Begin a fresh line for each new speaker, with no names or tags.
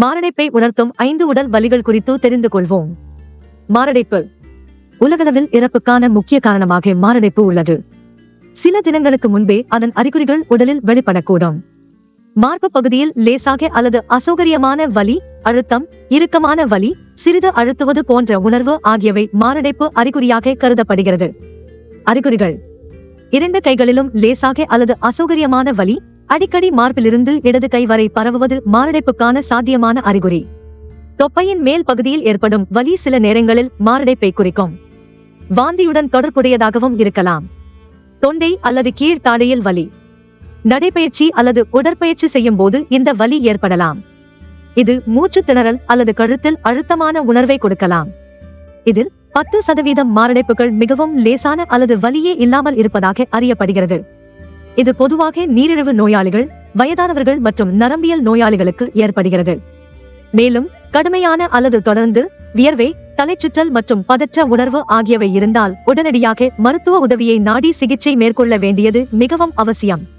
மாரடைப்பை உணர்த்தும் ஐந்து உடல் வலிகள் குறித்து தெரிந்து கொள்வோம். மாரடைப்பு. உலகளவில் இறப்புக்கான முக்கிய காரணமாக மாரடைப்பு உள்ளது. சில தினங்களுக்கு முன்பே அதன் அறிகுறிகள் உடலில் வெளிப்படக்கூடும். மார்பு பகுதியில் லேசாக அல்லது அசௌகரியமான வலி அழுத்தம் இறுக்கமான வலி சிறிது அழுத்துவது போன்ற உணர்வு ஆகியவை மாரடைப்பு அறிகுறியாக கருதப்படுகிறது. அறிகுறிகள். இரண்டு கைகளிலும் லேசாக அல்லது அசௌகரியமான வலி அடிக்கடி மார்பிலிருந்து இடது கை வரை பரவுவது மாரடைப்புக்கான சாத்தியமான அறிகுறி. தொப்பையின் மேல் பகுதியில் ஏற்படும் வலி சில நேரங்களில் மாரடைப்பை குறிக்கும். வாந்தியுடன் தொடர்புடையதாகவும் இருக்கலாம். தொண்டை அல்லது கீழ்த்தாடையில் வலி. நடைபயிற்சி அல்லது உடற்பயிற்சி செய்யும் போது இந்த வலி ஏற்படலாம். இது மூச்சு திணறல் அல்லது கழுத்தில் அழுத்தமான உணர்வை கொடுக்கலாம். இதில் பத்து சதவீதம் மாரடைப்புகள் மிகவும் லேசான அல்லது வலியே இல்லாமல் இருப்பதாக அறியப்படுகிறது. இது பொதுவாக நீரிழிவு நோயாளிகள் வயதானவர்கள் மற்றும் நரம்பியல் நோயாளிகளுக்கு ஏற்படுகிறது. மேலும் கடுமையான அல்லது தொடர்ந்து வியர்வை தலைச்சுற்றல் மற்றும் பதற்ற உணர்வு ஆகியவை இருந்தால் உடனடியாக மருத்துவ உதவியை நாடி சிகிச்சை மேற்கொள்ள வேண்டியது மிகவும் அவசியம்.